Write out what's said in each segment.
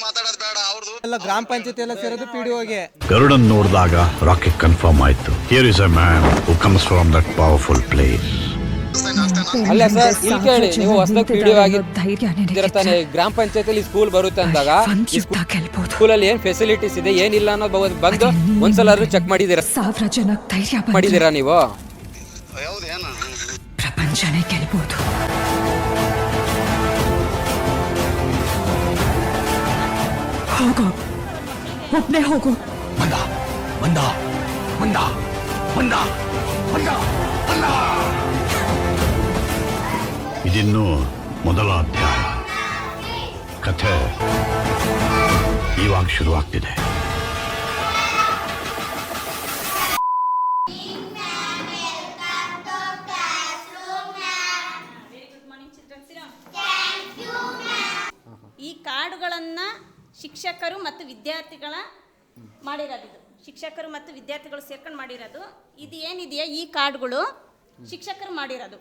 ಮಾತಾಡೋದು ಬೇಡ ಅವ್ರದ್ದು ಎಲ್ಲ ಗ್ರಾಮ ಪಂಚಾಯತಿ ಎಲ್ಲ ಸೇರೋದು ಪಿ ಡಿ ಓಗೆ ಗರುಡನ್ ನೋಡಿದಾಗ ರಾಕೆಟ್ ಕನ್ಫರ್ಮ್ ಆಯ್ತು. Here is a man who comes from that powerful place ಅಲ್ಲ ಸರ್ ಇಲ್ಲಿ ಕೇಳಿ ನೀವು ಹೊಸದಾಗಿ ಪಿ ಡಿ ಧೈರ್ಯ ಆಗಿದ್ದೀರ ತಾನೆ ಗ್ರಾಮ ಪಂಚಾಯತಿಲಿ ಸ್ಕೂಲ್ ಬರುತ್ತೆ ಅಂದಾಗ ಸ್ಕೂಲಲ್ಲಿ ಏನ್ ಫೆಸಿಲಿಟೀಸ್ ಇದೆ ಏನಿಲ್ಲ ಅನ್ನೋದು ಬಂದು ಒಂದ್ಸಲ ಚೆಕ್ ಮಾಡಿದೀರ? ಸಾವಿರ ಜನ ಧೈರ್ಯ ಬಂದ್ರೆ ಮಾಡಿದೀರಾ ನೀವು? ಪ್ರಪಂಚನೇ ಗೆಲ್ಬಹುದು ಹೋಗು. ಒಬ್ನೇ ಹೋಗು. ಇದಿನ್ನೂ ಮೊದಲ ಅಧ್ಯಾಯ. ಕಥೆ ಇವಾಗ ಶುರುವಾಗ್ತಿದೆ. ವಿದ್ಯಾರ್ಥಿಗಳ ಮಾಡಿರೋದು ಇದು. ಶಿಕ್ಷಕರು ಮತ್ತು ವಿದ್ಯಾರ್ಥಿಗಳು ಸೇರ್ಕೊಂಡು ಮಾಡಿರೋದು. ಇದು ಏನಿದೆಯಾ ಈ ಕಾರ್ಡ್ಗಳು ಶಿಕ್ಷಕರು ಮಾಡಿರೋದು.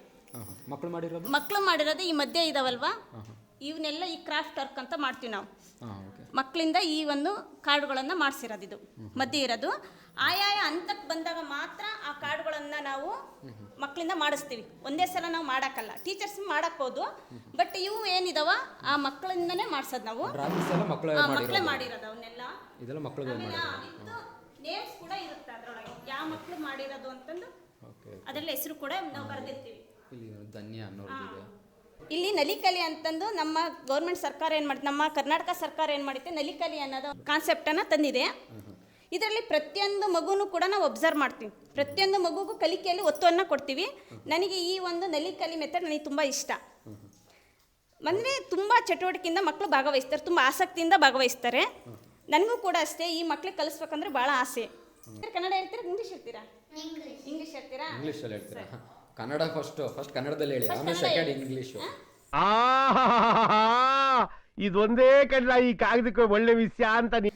ಮಕ್ಕಳು ಮಾಡಿರೋದು? ಮಕ್ಕಳು ಮಾಡಿರೋದು ಈ ಮಧ್ಯೆ ಇದಾವಲ್ವಾ? ಇವನ್ನೆಲ್ಲ ಈ ಕ್ರಾಫ್ಟ್ ವರ್ಕ್ ಅಂತ ಮಾಡ್ತೀವಿ ನಾವು. ಮಕ್ಕಳಿಂದ ಈ ಒಂದು ಕಾರ್ಡುಗಳನ್ನು ಮಾಡಿಸಿರೋದು ಇದು. ಮಧ್ಯೆ ಇರೋದು. ಆಯಾಯ ಹಂತಕ್ಕೆ ಬಂದಾಗ ಮಾತ್ರ ಆ ಕಾರ್ಡ್ಗಳನ್ನು ನಾವು ಮಕ್ಕಳಿಂದ ಮಾಡಿಸ್ತೀವಿ. ಒಂದೇ ಸಲ ನಾವು ಮಾಡೋಕ್ಕಲ್ಲ. ಟೀಚರ್ಸ್ ಮಾಡಕ್ಬೋದು ಬಟ್ ಇವು ಏನಿದಾವ? ಆ ಮಕ್ಕಳಿಂದನೇ ಮಾಡಿಸೋದು ನಾವು. ಮಕ್ಕಳು ಮಾಡಿರೋದು. ಅವನ್ನೆಲ್ಲ. ನೇಮ್ಸ್ ಕೂಡ ಇರುತ್ತೆ ಅದರೊಳಗೆ. ಯಾವ ಮಕ್ಕಳು ಮಾಡಿರೋದು ಅಂತಂದು ಅದೆಲ್ಲ ಹೆಸರು ಕೂಡ ನಾವು ಬರೆದಿರ್ತೀವಿ. ಧನ್ಯ ಇಲ್ಲಿ ನಲಿಕಲಿ ಅಂತಂದು ನಮ್ಮ ಗೌರ್ಮೆಂಟ್ ಸರ್ಕಾರ ಏನು ಮಾಡುತ್ತೆ ನಮ್ಮ ಕರ್ನಾಟಕ ಸರ್ಕಾರ ಏನು ಮಾಡುತ್ತೆ ನಲಿಕಲಿ ಅನ್ನೋದು ಕಾನ್ಸೆಪ್ಟನ್ನು ತಂದಿದೆ. ಇದರಲ್ಲಿ ಪ್ರತಿಯೊಂದು ಮಗುನು ಕೂಡ ನಾವು ಒಬ್ಸರ್ವ್ ಮಾಡ್ತೀವಿ. ಪ್ರತಿಯೊಂದು ಮಗುಗೂ ಕಲಿಕೆಯಲ್ಲಿ ಒತ್ತುವನ್ನ ಕೊಡ್ತೀವಿ. ನನಗೆ ಈ ಒಂದು ನಲಿಕಲಿ ಮೆಥಡ್ ನನಗೆ ತುಂಬ ಇಷ್ಟ. ಅಂದರೆ ತುಂಬಾ ಚಟುವಟಿಕೆಯಿಂದ ಮಕ್ಕಳು ಭಾಗವಹಿಸ್ತಾರೆ ತುಂಬಾ ಆಸಕ್ತಿಯಿಂದ ಭಾಗವಹಿಸ್ತಾರೆ. ನನಗೂ ಕೂಡ ಅಷ್ಟೇ ಈ ಮಕ್ಳಿಗೆ ಕಲಿಸ್ಬೇಕಂದ್ರೆ ಭಾಳ ಆಸೆ. ಕನ್ನಡ ಹೇಳ್ತೀರಾ ಇಂಗ್ಲೀಷ್ ಹೇಳ್ತೀರಾ? ಇಂಗ್ಲೀಷ್ ಹೇಳ್ತೀರಾ? ಕನ್ನಡ ಫಸ್ಟ್ ಫಸ್ಟ್ ಕನ್ನಡದಲ್ಲಿ ಹೇಳಿ ಆಮೇಲೆ ಸೆಕೆಂಡ್ ಇಂಗ್ಲಿಷ್ ಇದೊಂದೇ ಕಡ್ಲ ಈ ಕಾಗದಕ್ಕೆ ಒಳ್ಳೆ ವಿಷಯ ಅಂತ ನೀ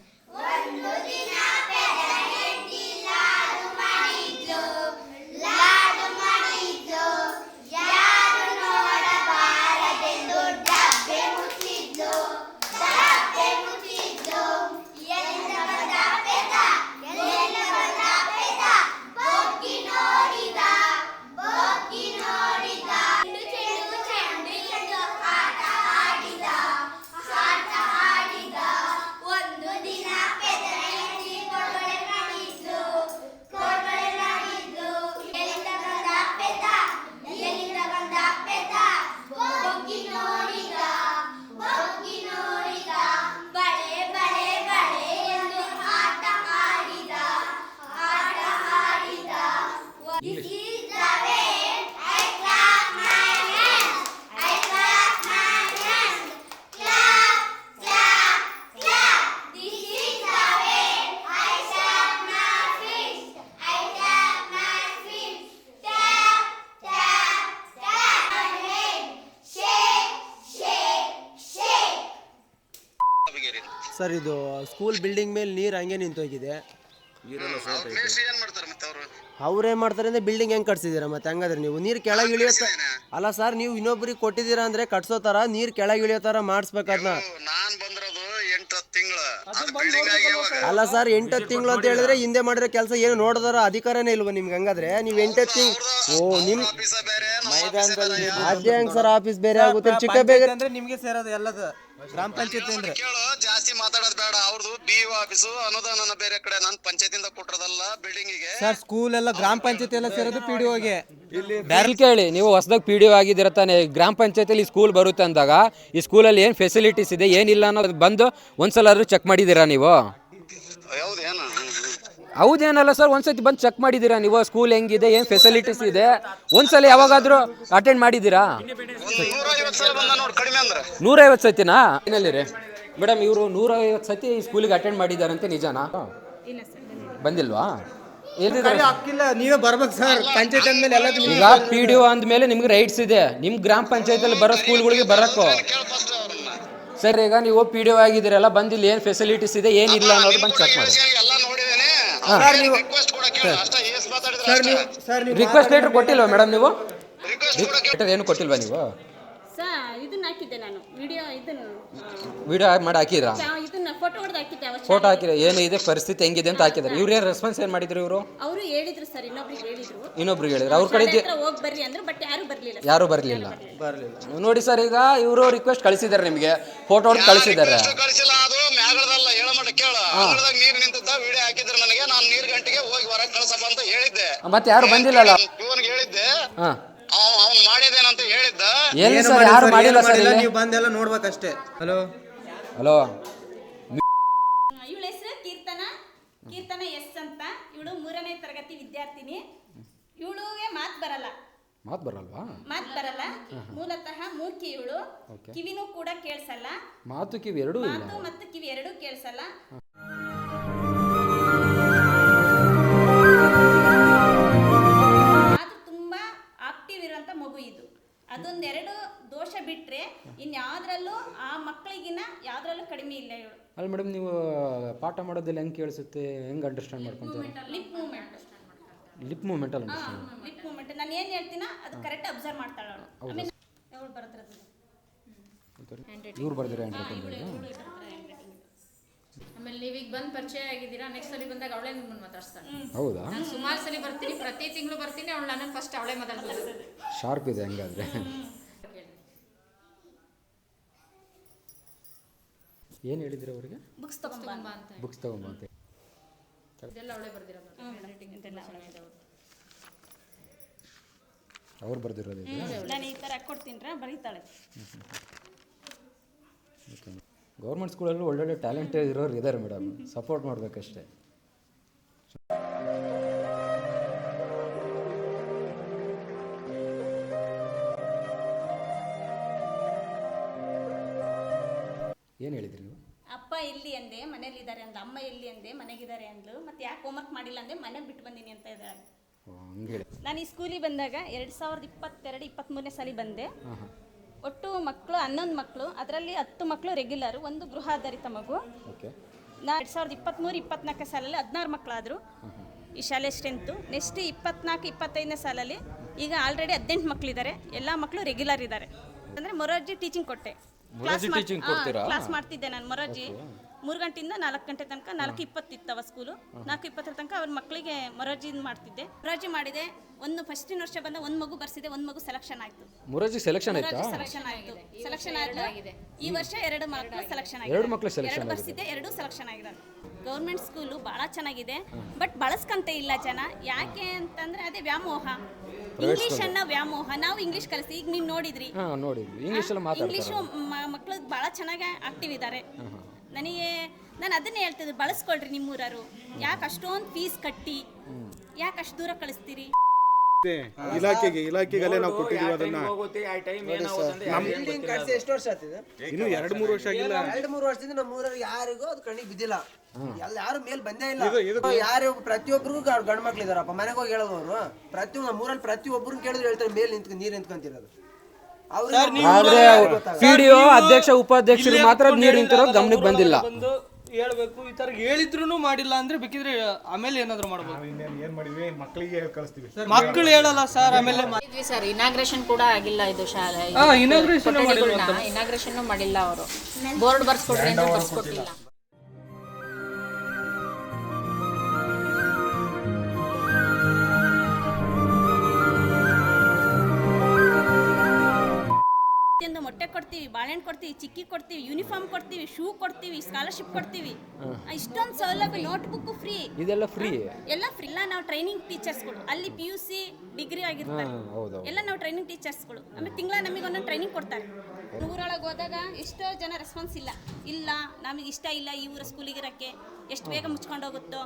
ಸರ್ ಇದು ಸ್ಕೂಲ್ ಬಿಲ್ಡಿಂಗ್ ಮೇಲೆ ನೀರು ಹಂಗೆ ನಿಂತೋಗಿದೆ. ಅವ್ರ ಮೇಸ್ಟ್ರಿ ಏನ್ ಮಾಡ್ತಾರೆ ಮತ್ತೆ ಅವರು? ಅವ್ರೇನ್ ಮಾಡ್ತಾರೆ ಅಂದ್ರೆ ಬಿಲ್ಡಿಂಗ್ ಹೆಂಗ್ ಕಟ್ಸಿದೀರಾ ಮತ್ತೆ ಹಂಗಾದ್ರೆ ನೀವು? ನೀರು ಕೆಳಗೆ ಇಳಿಯೋ ತ- ಅಲ್ಲ ಸರ್ ನೀವು ಇನ್ನೊಬ್ರಿಗೆ ಕೊಟ್ಟಿದ್ದೀರಾ ಅಂದ್ರೆ ಕಟ್ಸೋ ತರ ನೀರು ಕೆಳಗೆ ಇಳಿಯೋ ತರ ಮಾಡಿಸ್ಬೇಕು ಅದನ್ನ ನಾನ್ ಬಂದಿರೋದು ಎಂಟು ಹತ್ತು ತಿಂಗಳು. ಅದು ಬಿಲ್ಡಿಂಗ್ ಆಗಿ ಯಾವಾಗ ಅಲ್ಲ ಸರ್ ಎಂಟತ್ತು ತಿಂಗಳು ಅಂತ ಹೇಳಿದ್ರೆ ಹಿಂದೆ ಮಾಡಿದ್ರೆ ಕೆಲಸ ಏನು ನೋಡಿದಾರ ಅಧಿಕಾರನೇ ಇಲ್ವಾ ನಿಮ್ಗೆ ಹಂಗಾದ್ರೆ? ನೀವು ಎಂಟತ್ತು ತಿಂಗ್ ಓ ನಿಮ್ ಆಫೀಸ ಬೇರೆ ಅದೇ ಹೆಂಗ್ ಸರ್ ಆಫೀಸ್ ಬೇರೆ ಆಗುತ್ತೆ? ಚಿಕ್ಕ ಬೇಗ ಅಂದ್ರೆ ನಿಮ್ಗೆ ಸೇರೋದು ಎಲ್ಲದು. ಗ್ರಾಮ ಪಂಚಾಯತ್ ಅಂದ್ರೆ. ಕೇಳು ಜಾಸ್ತಿ ಮಾತಾಡೋದು ಬೇಡ. ಅವ್ರದ್ದು ಬಿ ಆಫೀಸು ಅನುದಾನ ಬೇರೆ ಕಡೆ. ನನ್ ಪಂಚಾಯತಿಂದ ಕೊಟ್ಟಿರೋದಲ್ಲ ಬಿಲ್ಡಿಂಗಿಗೆ. ಸರ್ ಸ್ಕೂಲ್ ಎಲ್ಲ ಗ್ರಾಮ ಪಂಚಾಯತಿ ಎಲ್ಲ ಸೇರೋದು ಪಿ ಡಿ ಓಗೆ ಬ್ಯಾರಲ್ ಕೇಳಿ ನೀವು ಹೊಸದಾಗ ಪಿ ಡಿ ಆಗಿದ್ದೀರ ತಾನೆ? ಗ್ರಾಮ ಪಂಚಾಯತಿಲಿ ಸ್ಕೂಲ್ ಬರುತ್ತೆ ಅಂದಾಗ ಈ ಸ್ಕೂಲಲ್ಲಿ ಏನು ಫೆಸಿಲಿಟೀಸ್ ಇದೆ ಏನಿಲ್ಲ ಅನ್ನೋದು ಬಂದು ಒಂದ್ಸಲ ಚೆಕ್ ಮಾಡಿದ್ದೀರಾ ನೀವು? ಹೌದೇನಲ್ಲ ಸರ್ ಒಂದ್ಸತಿ ಬಂದು ಚೆಕ್ ಮಾಡಿದ್ದೀರಾ ನೀವು? ಸ್ಕೂಲ್ ಹೆಂಗಿದೆ ಏನು ಫೆಸಿಲಿಟೀಸ್ ಇದೆ? ಒಂದ್ಸಲ ಯಾವಾಗಾದರೂ ಅಟೆಂಡ್ ಮಾಡಿದ್ದೀರಾ? ಒಂದ್ ನೂರ ಐವತ್ತು ಸಲ ಬಂದ ನೋಡ್ ಕಡಿಮೆ ಅಂದ್ರೆ. ನೂರೈವತ್ತು ಸತಿನಾ? ಏನಲ್ಲಿ ರೀ. ಮೇಡಮ್ ಇವರು ನೂರೈವತ್ತು ಸತಿ ಸ್ಕೂಲಿಗೆ ಅಟೆಂಡ್ ಮಾಡಿದ್ದಾರಂತೆ ನಿಜನಾ? ಇಲ್ಲ ಸರ್ ಬಂದಿಲ್ವಾ ಎಲ್ಲಿದ್ದಾರೆ ನೀವೇ ಬರ್ಬೇಕು ಸರ್. ಪಂಚಾಯತ್ ಅಂದ್ಮೇಲೆ ಎಲ್ಲ ಈಗ ಪಿ ಡಿ ಒ ಅಂದಮೇಲೆ ನಿಮ್ಗೆ ರೈಟ್ಸ್ ಇದೆ. ನಿಮ್ಮ ಗ್ರಾಮ ಪಂಚಾಯತಿಯಲ್ಲಿ ಬರೋ ಸ್ಕೂಲ್ಗಳಿಗೆ ಬರಕ್ಕೋ. ಸರ್ ಈಗ ನೀವು ಪಿ ಡಿ ಒ ಆಗಿದ್ದೀರಲ್ಲ ಬಂದು ಇಲ್ಲಿ ಏನು ಫೆಸಿಲಿಟೀಸ್ ಇದೆ ಏನಿಲ್ಲ ಅನ್ನೋದು ಬಂದು ಚೆಕ್ ಮಾಡಿ. ಎಲ್ಲ ನೋಡಿದೇನೆ ರಿಕ್ವೆಸ್ಟ್ ಕೊಡಕ್ಕೆ ಅಷ್ಟೇ ಏಸ್ ಮಾತಾಡಿದ್ರೆ ಅಷ್ಟೇ. ಸರ್ ನೀವು ರಿಕ್ವೆಸ್ಟ್ ಲೆಟರ್ ಕೊಟ್ಟಿಲ್ವಾ ಮೇಡಮ್ ನೀವು? ರಿಕ್ವೆಸ್ಟ್ ಏನು ಕೊಟ್ಟಿಲ್ವಾ ನೀವು? ಇದನ್ನ ಹಾಕಿದ್ದೆ ನಾನು. ವಿಡಿಯೋ ಇದನ್ನ. ವಿಡಿಯೋ ಮಾಡಿ ಹಾಕಿದ್ರಾ? ಚಾ- ಇದನ್ನ ಫೋಟೋ ಹಾಕಿದ್ರೆ? ಏನಿದೆ? ಪರಿಸ್ಥಿತಿ ಹೆಂಗಿದೆ ಅಂತ ಹಾಕಿದ್ದಾರೆ ಇವ್ರು ಏನು ರೆಸ್ಪಾನ್ಸ್ ಏನು ಮಾಡಿದ್ರು ಇವರು? ಅವರು ಹೇಳಿದ್ರು ಸರ್ ಇನ್ನೊಬ್ರಿಗೆ ಹೇಳಿದ್ರು. ಇನ್ನೊಬ್ರು ಹೇಳಿದ್ರು. ಅವ್ರ ಕಡೆ ಶಾಲೆ ಹತ್ರ ಹೋಗಿ ಬರ್ರಿ ಅಂದ್ರು ಬಟ್ ಯಾರು ಬರ್ಲಿಲ್ಲ ಯಾರೂ ಬರಲಿಲ್ಲ. ನೋಡಿ ಸರ್ ಈಗ ಇವರು ರಿಕ್ವೆಸ್ಟ್ ಕಳಿಸಿದ್ದಾರೆ ನಿಮಗೆ. ಫೋಟೋ ಹೊಡೆದು ಕಳಿಸಿದ್ದಾರೆ. ಕಳಿಸಿಲ್ಲ ಅದು ಮ್ಯಾಗಳದಲ್ಲ. ಹೇಳ ಮಟ್ಟ ಕೇಳ. ಅಂಗಳದಾಗ ನೀರ್ ನಿಂತಿದ್ದ ವಿಡಿಯೋ ಹಾಕಿದ್ರು ನನಗೆ. ನಾನು ನೀರು ಗಂಟೆಗೆ ಹೋಗಿ ಹೊರಗೆ ಕಳ್ಸಪ್ಪ ಅಂತ ಹೇಳಿದ್ದೆ. ಮತ್ತೆ ಯಾರು ಬಂದಿಲ್ಲಲ್ಲ? ಇವನ್ಗೆ ಹೇಳಿದ್ದೆ. ಹಾಂ. ಅವ್ ಅವ್ನ್ ಹೇಳಿದ್ದ ಏನು ಸರ್ ಯಾರು ಮಾಡಿಲ್ಲ ಸರ್ ಇಲ್ಲಿ? ನೀವು ಬಂದೆಲ್ಲ ನೋಡ್ಬೇಕಷ್ಟೇ. ಹಲೋ? ಹಲೋ? ಇವಳ ಹೆಸರು ಕೀರ್ತನ? ಕೀರ್ತನ ಎಸ್ ಅಂತ. ಇವಳು ಮೂರನೇ ತರಗತಿ ವಿದ್ಯಾರ್ಥಿನಿ. ಇವಳಿಗೆ ಮಾತು ಬರಲ್ಲ. ಮಾತು ಬರಲ್ವಾ? ಮಾತು ಬರಲ್ಲ. ಮೂಲತಃ ಮೂಕಿ ಇವಳು. ಕಿವಿನೂ ಕೂಡ ಕೇಳಿಸಲ್ಲ. ಮಾತು ಕಿವಿ ಎರಡೂ ಇಲ್ಲ. ಮಾತು ಮತ್ತು ಕಿವಿ ಎರಡೂ ಕೇಳಿಸಲ್ಲ. ಅದೊಂದೆರಡು ದೋಷ ಬಿಟ್ಟರೆ ಇನ್ಯಾವುದ್ರಲ್ಲೂ ಆ ಮಕ್ಕಳಿಗಿನ ಯಾವ್ದ್ರಲ್ಲೂ ಕಡಿಮೆ ಇಲ್ಲ ಇವಳು. ಅಲ್ಲಿ ಮೇಡಮ್ ನೀವು ಪಾಠ ಮಾಡೋದಿಲ್ಲ ಹೆಂಗೆ ಕೇಳಿಸುತ್ತೆ? ಹೆಂಗೆ ಅಂಡರ್ಸ್ಟ್ಯಾಂಡ್ ಮಾಡ್ಕೊಂತಾರೆ? ಲಿಪ್ ಮೂವ್ಮೆಂಟ್ ಲಿಪ್ ಮೂವ್ಮೆಂಟ್ ಅಲ್ಲಿ ಅಂಡರ್ಸ್ಟ್ಯಾಂಡ್ ಲಿಪ್ ಮೂವ್ಮೆಂಟ್ ನಾನು ಏನು ಹೇಳ್ತೀನ ಅದು ಕರೆಕ್ಟ್ ಅಬ್ಸರ್ವ್ ಮಾಡ್ತಾಳೆ ಅವಳು. ಆಮೇಲೆ ಅವಳು ಇವ್ರು ಬರ್ದಿರ ಹ್ಯಾಂಡ್ ಆಮೇಲೆ ನೀವೀಗ ಬಂದು ಪರಿಚಯ ಆಗಿದ್ದೀರಾ ನೆಕ್ಸ್ಟ್ ಸಲ ಬಂದಾಗ ಅವಳೇ ನಿಮ್ಮನ್ನು ಮಾತಾಡ್ಸ್ತಾಳೆ. ಹೌದಾ? ನಾನು ಸುಮಾರು ಸಲ ಬರ್ತೀನಿ ಪ್ರತಿ ತಿಂಗಳು ಬರ್ತೀನಿ ಅವಳು ನನ್ನ ಫಸ್ಟ್ ಅವಳೇ ಮಾತಾಡ್ತಾಳೆ. ಶಾರ್ಪ್ ಇದೆ ಹಂಗಾದ್ರೆ. ಏನು ಹೇಳಿದ್ರಿ ಅವರಿಗೆ? ಬುಕ್ಸ್ ತಗೊಂಬ ಅಂತ ಬುಕ್ಸ್ ತಗೊಂಬ ಅಂತ ಇದೆಲ್ಲ ಅವಳೇ ಬರ್ದಿರೋದು. ಅವ್ರು ಬರ್ದಿರೋದು ನಾನು ಈ ಥರ ಕೊಡ್ತೀನಿ ಬರೀತಾಳೆ. ಗೌರ್ಮೆಂಟ್ ಸ್ಕೂಲಲ್ಲೂ ಒಳ್ಳೊಳ್ಳೆ ಟ್ಯಾಲೆಂಟ್ ಇರೋರು ಇದ್ದಾರೆ ಮೇಡಮ್ ಸಪೋರ್ಟ್ ಮಾಡಬೇಕಷ್ಟೇ. ಏನು ಹೇಳಿದ್ರಿ ನೀವು? ಅಪ್ಪ ಇಲ್ಲಿ ಅಂದೆ ಮನೇಲಿ ಇದ್ದಾರೆ ಅಂದ ಅಮ್ಮ ಎಲ್ಲಿ ಅಂದೆ ಮನೆಗಿದ್ದಾರೆ ಅಂದ್ಲು. ಮತ್ತೆ ಯಾಕೆ ಹೋಮ್ವರ್ಕ್ ಮಾಡಿಲ್ಲ ಅಂದೆ ಮನೆ ಬಿಟ್ಟು ಬಂದೀನಿ ಅಂತ ಇದ್ದಾಳೆ ಹಂಗೆ ನಾನು ಈ ಸ್ಕೂಲಿಗೆ ಬಂದಾಗ ಎರಡು ಸಾವಿರದ ಇಪ್ಪತ್ತೆರಡು ಇಪ್ಪತ್ತ್ಮೂರನೇ ಸಲ ಬಂದೆ. ಒಟ್ಟು ಮಕ್ಕಳು ಹನ್ನೊಂದು ಮಕ್ಕಳು ಅದರಲ್ಲಿ ಹತ್ತು ಮಕ್ಕಳು ರೆಗ್ಯುಲರು ಒಂದು ಗೃಹಾಧಾರಿತ ಮಗು. ಓಕೆ. ನಾ ಎರಡು ಸಾವಿರದ ಇಪ್ಪತ್ತ್ಮೂರು ಇಪ್ಪತ್ನಾಲ್ಕು ಸಾಲಲ್ಲಿ ಹದಿನಾರು ಮಕ್ಕಳಾದರು. ಈ ಶಾಲೆ ಸ್ಟ್ರೆಂತು ನೆಕ್ಸ್ಟ್ ಇಪ್ಪತ್ನಾಲ್ಕು ಇಪ್ಪತ್ತೈದನೇ ಸಾಲಲ್ಲಿ ಈಗ ಆಲ್ರೆಡಿ ಹದಿನೆಂಟು ಮಕ್ಕಳಿದ್ದಾರೆ ಎಲ್ಲ ಮಕ್ಕಳು ರೆಗ್ಯುಲರ್ ಇದ್ದಾರೆ ಅಂದರೆ ಮೊರಾರ್ಜಿ ಟೀಚಿಂಗ್ ಕೊಟ್ಟೆ. ಕ್ಲಾಸ್ ಟೀಚಿಂಗ್ ಕೊಡ್ತೀರಾ? ಕ್ಲಾಸ್ ಮಾಡ್ತಿದ್ದೆ ನಾನು ಮೊರಾರ್ಜಿ. ಮೂರು ಗಂಟೆಯಿಂದ ನಾಲ್ಕು ಗಂಟೆ ತನಕ ನಾಲ್ಕು ಇಪ್ಪತ್ತಿತ್ತವ ಸ್ಕೂಲು ನಾಲ್ಕು ಇಪ್ಪತ್ತರ ತನಕ ಅವ್ರ ಮಕ್ಕಳಿಗೆ ಮೊರಾರ್ಜಿ ಮಾಡ್ತಿದ್ದೆ. ಮೊರಾರ್ಜಿ ಮಾಡಿದೆ ಒಂದು ಫಸ್ಟಿನ ವರ್ಷ ಬಂದ ಒಂದು ಮಗು ಬರ್ಸಿದೆ ಒಂದು ಮಗು ಸೆಲೆಕ್ಷನ್ ಆಯ್ತು. ಮುರಾರ್ಜಿ ಸೆಲೆಕ್ಷನ್ ಆಯ್ತಾ? ಸೆಲೆಕ್ಷನ್ ಆಯಿತು. ಸೆಲೆಕ್ಷನ್ ಆಗಿದೆ. ಈ ವರ್ಷ ಎರಡು ಮಕ್ಕಳು ಸೆಲೆಕ್ಷನ್ ಎರಡು ಮಕ್ಕಳು ಸೆಲೆಕ್ಷನ್ ಎರಡು ಬರ್ಸಿದೆ ಎರಡು ಸೆಲೆಕ್ಷನ್ ಆಗಿದ್ದಾರೆ ಗೌರ್ಮೆಂಟ್ ಸ್ಕೂಲು ಭಾಳ ಚೆನ್ನಾಗಿದೆ ಬಟ್ ಬಳಸ್ಕಂತ ಇಲ್ಲ ಜನ. ಯಾಕೆ ಅಂತಂದ್ರೆ ಅದೇ ವ್ಯಾಮೋಹ. ಇಂಗ್ಲಿಷ್ ಅನ್ನ ವ್ಯಾಮೋಹ. ನಾವು ಇಂಗ್ಲಿಷ್ ಕಲಿಸಿ ಈಗ ನೀವು ನೋಡಿದ್ರಿ. ಹಾ ಇಂಗ್ಲಿಷು ಮಾತಾಡ್ತಾರೆ. ಮಕ್ಕಳು ಭಾಳ ಚೆನ್ನಾಗಿ ಆಕ್ಟಿವ್ ಇದ್ದಾರೆ ನನಗೆ ನಾನು ಅದನ್ನೇ ಹೇಳ್ತಿದ್ದೆ ಬಳಸ್ಕೊಳ್ರಿ ನಿಮ್ಮೂರರು ಯಾಕೆ ಅಷ್ಟೊಂದು ಫೀಸ್ ಕಟ್ಟಿ? ಯಾಕೆ ಅಷ್ಟು ದೂರ ಕಳಿಸ್ತೀರಿ? ಇಲಾಖೆಗೆ ಇಲಾಖೆಗಲ್ಲೇ ನಾವು ಕೊಟ್ಟಿದ್ದೀವಿ ಅದನ್ನ. ಬಿಲ್ಡಿಂಗ್ ಕಟ್ಸಿ ಎಷ್ಟು ವರ್ಷ ಆಗ್ತಿದೆ ಇನ್ನು ಎರಡು ಮೂರು ವರ್ಷ ಆಗಿಲ್ಲ. ಎರಡು ಮೂರು ವರ್ಷದಿಂದ ನಮ್ಮ ಊರಲ್ಲಿ ಯಾರಿಗೂ ಅದು ಕಣ್ಣಿಗೆ ಬಿದ್ದಿಲ್ಲ. ಎಲ್ಲ ಯಾರು ಮೇಲ್ ಬಂದೇ ಇಲ್ಲ. ಯಾರು ಪ್ರತಿಯೊಬ್ಬರಿಗೂ ಗಂಡು ಮಕ್ಳು ಇದಾರಪ್ಪ ಮನೆಗೆ ಹೋಗಿ ಹೇಳೋದು ಅವರು ಪ್ರತಿಯೊಂದು ನಮ್ಮ ಊರಲ್ಲಿ ಪ್ರತಿಯೊಬ್ಬರನ್ನ ಕೇಳಿದ್ರು ಹೇಳ್ತಾರೆ ಮೇಲ್ ನಿಂತ್ಕೊಂಡು ನೀರು ನಿಂತ್ಕೊಂತಿರೋದು ಆದ್ರೆ ಪಿ ಡಿ ಒ ಅಧ್ಯಕ್ಷ ಉಪಾಧ್ಯಕ್ಷರು ಮಾತ್ರ ನೀರು ನಿಂತಿರೋ ಗಮನಕ್ಕೆ ಬಂದಿಲ್ಲ. ಬಂದು ಹೇಳ್ಬೇಕು ಈ ತರ ಹೇಳಿದ್ರು ಮಾಡಿಲ್ಲ ಅಂದ್ರೆ ಬೇಕಿದ್ರೆ ಆಮೇಲೆ ಏನಾದ್ರು ಮಾಡ್ಬೋದು. ಏನ್ ಮಾಡಿದ್ವಿ? ಮಕ್ಕಳಿಗೆ ಕಳಿಸ್ತೀವಿ. ಮಕ್ಕಳು ಹೇಳಲ್ಲ ಸರ್ ಆಮೇಲೆ ಇದ್ವಿ ಸರ್ ಇನಾಗ್ರೇಷನ್ ಕೂಡ ಆಗಿಲ್ಲ ಇದು ಶಾಲೆ. ಮಾಡಿಲ್ಲ ಇನಾಗ್ರೇಷನ್ ಮಾಡಿಲ್ಲ ಅವರು. ಬೋರ್ಡ್ ಬರ್ಸ್ಕೊಡ್ರಿ ಅಂತ ಬರ್ಸ್ಕೊಟ್ಟಿಲ್ಲ. ಬಾಳೆಹಣ್ಣು ಕೊಡ್ತೀವಿ ಚಿಕ್ಕಿ ಕೊಡ್ತೀವಿ ಯೂನಿಫಾರ್ಮ್ ಕೊಡ್ತೀವಿ ಶೂ ಕೊಡ್ತೀವಿ ಸ್ಕಾಲರ್ಶಿಪ್ ಕೊಡ್ತೀವಿ. ಇಷ್ಟೊಂದು ಸೌಲಭ್ಯ ನೋಟ್ಬುಕ್ ಫ್ರೀ ಇದೆಲ್ಲ ಫ್ರೀ ಎಲ್ಲ ಫ್ರೀ ಇಲ್ಲ ನಾವು ಟ್ರೈನಿಂಗ್ ಟೀಚರ್ಸ್ಗಳು ಅಲ್ಲಿ ಪಿ ಯು ಸಿ ಡಿಗ್ರಿ ಆಗಿರ್ತಾರೆ. ಎಲ್ಲ ನಾವು ಟ್ರೈನಿಂಗ್ ಟೀಚರ್ಸ್ಗಳು ಆಮೇಲೆ ತಿಂಗಳ ನಮಗೆ ಒಂದೊಂದು ಟ್ರೈನಿಂಗ್ ಕೊಡ್ತಾರೆ. ಊರೊಳಗೆ ಹೋದಾಗ ಎಷ್ಟೋ ಜನ ರೆಸ್ಪಾನ್ಸ್ ಇಲ್ಲ. ಇಲ್ಲ ನಮಗೆ ಇಷ್ಟ ಇಲ್ಲ ಈ ಊರ ಸ್ಕೂಲಿಗೆ ಇರೋಕ್ಕೆ. ಎಷ್ಟು ಬೇಗ ಮುಚ್ಕೊಂಡು ಹೋಗುತ್ತೋ.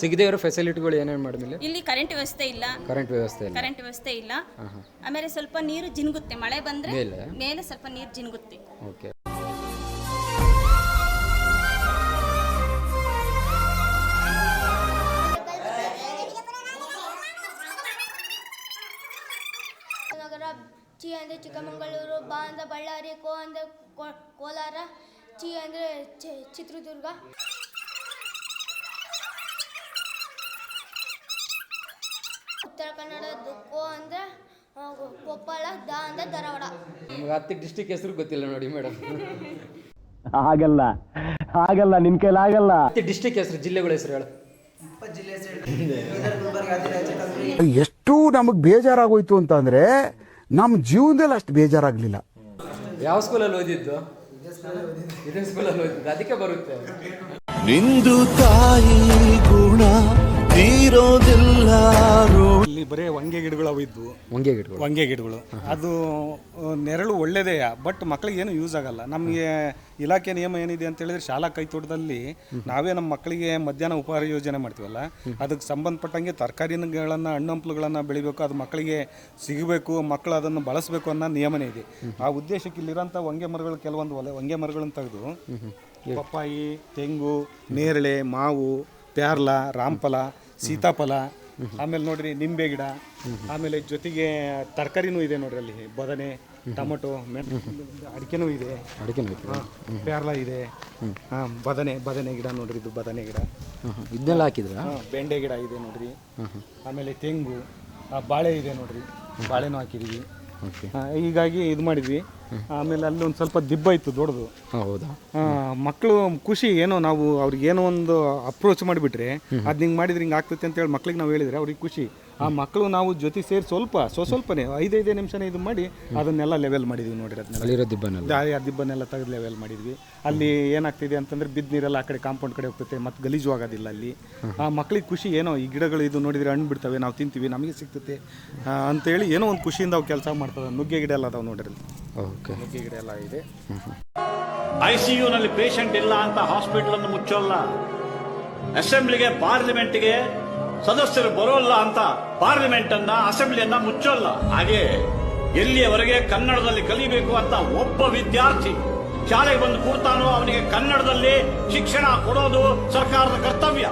ಸಿಗದೇ ಇರೋ ಫೆಸಿಲಿಟಿಗಳು ಏನೇನು ಮಾಡಿದ್ಮೇಲೆ? ಇಲ್ಲಿ ಕರೆಂಟ್ ವ್ಯವಸ್ಥೆ ಇಲ್ಲ. ಕರೆಂಟ್ ವ್ಯವಸ್ಥೆ ಇಲ್ಲ. ಕರೆಂಟ್ ವ್ಯವಸ್ಥೆ ಇಲ್ಲ. ಆಮೇಲೆ ಸ್ವಲ್ಪ ನೀರು ಜಿನುಗುತ್ತೆ. ಮಳೆ ಬಂದ್ರೆ ಮೇಲೆ? ಮೇಲೆ ಸ್ವಲ್ಪ ನೀರು ಜಿನುಗುತ್ತೆ. ಓಕೆ. ನಗರ ಚಿ ಅಂದರೆ ಚಿಕ್ಕಮಗಳೂರು ಬಾ ಅಂದರೆ ಬಳ್ಳಾರಿ ಕೋ ಅಂದರೆ ಕೋಲಾರ ಚಿ ಅಂದರೆ ಚಿತ್ರದುರ್ಗ. ಉತ್ತರ ಕನ್ನಡ ದುಕ್ಕು ಅಂದರೆ ಕೊಪ್ಪಳ ದ ಅಂದರೆ ಧಾರವಾಡ. ನಿಮ್ಗೆ ಹತ್ತಿಗೆ ಡಿಸ್ಟಿಕ್ ಹೆಸರು ಗೊತ್ತಿಲ್ಲ ನೋಡಿ ಮೇಡಮ್ ಆಗಲ್ಲ ಆಗಲ್ಲ ನಿನ್ ಕೈಲಿ ಆಗಲ್ಲ. ಮತ್ತೆ ಡಿಸ್ಟಿಕ್ ಹೆಸರು ಜಿಲ್ಲೆಗಳ ಹೆಸರು ಹೇಳು. ಎಷ್ಟು ನಮಗೆ ಬೇಜಾರಾಗೋಯ್ತು ಅಂತಂದ್ರೆ ನಮ್ಮ ಜೀವನದಲ್ಲಿ ಅಷ್ಟು ಬೇಜಾರಾಗ್ಲಿಲ್ಲ. ಯಾವ ಸ್ಕೂಲಲ್ಲಿ ಓದಿದ್ದು? ಇದೇ ಸ್ಕೂಲಲ್ಲಿ ಓದಿದ್ದು ಅದಕ್ಕೆ ಬರುತ್ತೆ. ನಿಂದು ತಾಯಿ ಗುಣ. ತೀರೋದಿಲ್ಲ ಇಲ್ಲಿ ಬರೀ ಹೊಂಗೆ ಗಿಡಗಳು ಅವು ಇದ್ವು. ಹೊಂಗೆ ಗಿಡಗಳು. ಹೊಂಗೆ ಗಿಡಗಳು. ಅದು ನೆರಳು ಒಳ್ಳೇದೇ ಬಟ್ ಮಕ್ಕಳಿಗೆ ಏನು ಯೂಸ್ ಆಗಲ್ಲ. ನಮಗೆ ಇಲಾಖೆ ನಿಯಮ ಏನಿದೆ ಅಂತ ಹೇಳಿದ್ರೆ ಶಾಲಾ ಕೈತೋಟದಲ್ಲಿ ನಾವೇ ನಮ್ಮ ಮಕ್ಕಳಿಗೆ ಮಧ್ಯಾಹ್ನ ಉಪಹಾರ ಯೋಜನೆ ಮಾಡ್ತೀವಲ್ಲ ಅದಕ್ಕೆ ಸಂಬಂಧಪಟ್ಟಂಗೆ ತರಕಾರಿಗಳನ್ನು ಹಣ್ಣು ಹಂಪಲುಗಳನ್ನು ಬೆಳಿಬೇಕು ಅದು ಮಕ್ಕಳಿಗೆ ಸಿಗಬೇಕು ಮಕ್ಕಳು ಅದನ್ನು ಬಳಸಬೇಕು ಅನ್ನೋ ನಿಯಮನೇ ಇದೆ. ಆ ಉದ್ದೇಶಕ್ಕೆ ಇಲ್ಲಿರೋಂಥ ಹೊಂಗೆ ಮರಗಳು ಕೆಲವೊಂದು ಒಲೆ ಹೊಂಗೆ ಮರಗಳನ್ನು ತೆಗೆದು ಪಪ್ಪಾಯಿ ತೆಂಗು ನೇರಳೆ ಮಾವು ಪ್ಯಾರ್ಲ ರಾಮಫಲ ಸೀತಾಫಲ ಆಮೇಲೆ ನೋಡ್ರಿ ನಿಂಬೆ ಗಿಡ ಆಮೇಲೆ ಜೊತೆಗೆ ತರಕಾರಿನೂ ಇದೆ ನೋಡ್ರಿ ಅಲ್ಲಿ ಬದನೆ ಟೊಮೊಟೊ ಅಡಿಕೆನೂ ಇದೆ. ಅಡಿಕೆ ಹಾಂ ಪ್ಯಾರ್ಲ ಇದೆ. ಹಾಂ ಬದನೆ ಬದನೆ ಗಿಡ ನೋಡ್ರಿ ಇದು ಬದನೆ ಗಿಡ. ಇದನ್ನೆಲ್ಲ ಹಾಕಿದ್ರ? ಹಾಂ ಬೆಂಡೆ ಗಿಡ ಇದೆ ನೋಡ್ರಿ. ಆಮೇಲೆ ತೆಂಗು ಆ, ಬಾಳೆ ಇದೆ ನೋಡ್ರಿ. ಬಾಳೆನೂ ಹಾಕಿದೀವಿ. ಹೀಗಾಗಿ ಇದು ಮಾಡಿದ್ವಿ. ಆಮೇಲೆ ಅಲ್ಲಿ ಒಂದು ಸ್ವಲ್ಪ ದಿಬ್ಬ ಇತ್ತು ದೊಡ್ಡದು. ಹೌದಾ? ಮಕ್ಕಳು ಖುಷಿ ಏನೋ ನಾವು ಅವ್ರಿಗೆ ಏನೋ ಒಂದು ಅಪ್ರೋಚ್ ಮಾಡಿಬಿಟ್ರೆ ಅದು ಹಿಂಗೆ ಮಾಡಿದ್ರೆ ಹಿಂಗೆ ಆಗ್ತೈತೆ ಅಂತ ಹೇಳಿ ಮಕ್ಳಿಗೆ ನಾವು ಹೇಳಿದ್ರೆ ಅವ್ರಿಗೆ ಖುಷಿ. ಆ ಮಕ್ಕಳು ನಾವು ಜೊತೆ ಸೇರಿ ಸ್ವಲ್ಪ ಸ್ವ ಸ್ವಲ್ಪನೇ ಐದೈದೇ ನಿಮಿಷನೇ ಇದು ಮಾಡಿ ಅದನ್ನೆಲ್ಲ ಲೆವೆಲ್ ಮಾಡಿದ್ವಿ ನೋಡ್ರಿ ಅದನ್ನೆಲ್ಲ ದಿಬ್ಬನೆಲ್ಲ? ಆ ದಿಬ್ಬನೆಲ್ಲ ತೆಗೆದು ಲೆವೆಲ್ ಮಾಡಿದ್ವಿ. ಅಲ್ಲಿ ಏನಾಗ್ತಿದೆ ಅಂತಂದ್ರೆ ಬಿದ್ದ ನೀರೆಲ್ಲ ಆ ಕಡೆ ಕಾಂಪೌಂಡ್ ಕಡೆ ಹೋಗ್ತೈತೆ ಮತ್ತೆ ಗಲೀಜು ಆಗೋದಿಲ್ಲ ಅಲ್ಲಿ ಆ ಮಕ್ಳಿಗೆ ಖುಷಿ ಏನೋ ಈ ಗಿಡಗಳು ಇದು ನೋಡಿದ್ರೆ ಹಣ್ಣು ಬಿಡ್ತವೆ ನಾವು ತಿಂತೀವಿ ನಮಗೆ ಸಿಗ್ತೈತೆ. ಅಂತೇಳಿ ಏನೋ ಒಂದು ಖುಷಿಯಿಂದ ಅವು ಕೆಲಸ ಮಾಡ್ತವೆ ನುಗ್ಗೆ ಗಿಡ ಎಲ್ಲ ಅದಾವೆ ನೋಡ್ರಿ ಅಲ್ಲಿ. ಓಕೆ. ನುಗ್ಗೆ ಎಲ್ಲ ಇದೆ. ಐ ಸಿ ನಲ್ಲಿ ಪೇಷಂಟ್ ಇಲ್ಲ ಅಂತ ಹಾಸ್ಪಿಟಲ್ ಅನ್ನು ಮುಚ್ಚೋಲ್ಲ. ಅಸೆಂಬ್ಲಿಗೆ ಪಾರ್ಲಿಮೆಂಟ್ಗೆ ಸದಸ್ಯರು ಬರೋಲ್ಲ ಅಂತ ಪಾರ್ಲಿಮೆಂಟ್ ಅನ್ನ ಅಸೆಂಬ್ಲಿಯನ್ನ ಮುಚ್ಚೋಲ್ಲ. ಹಾಗೆ ಎಲ್ಲಿಯವರೆಗೆ ಕನ್ನಡದಲ್ಲಿ ಕಲಿಬೇಕು ಅಂತ ಒಬ್ಬ ವಿದ್ಯಾರ್ಥಿ ಶಾಲೆಗೆ ಬಂದು ಕೂರ್ತಾನೋ ಅವನಿಗೆ ಕನ್ನಡದಲ್ಲಿ ಶಿಕ್ಷಣ ಕೊಡೋದು ಸರ್ಕಾರದ ಕರ್ತವ್ಯ.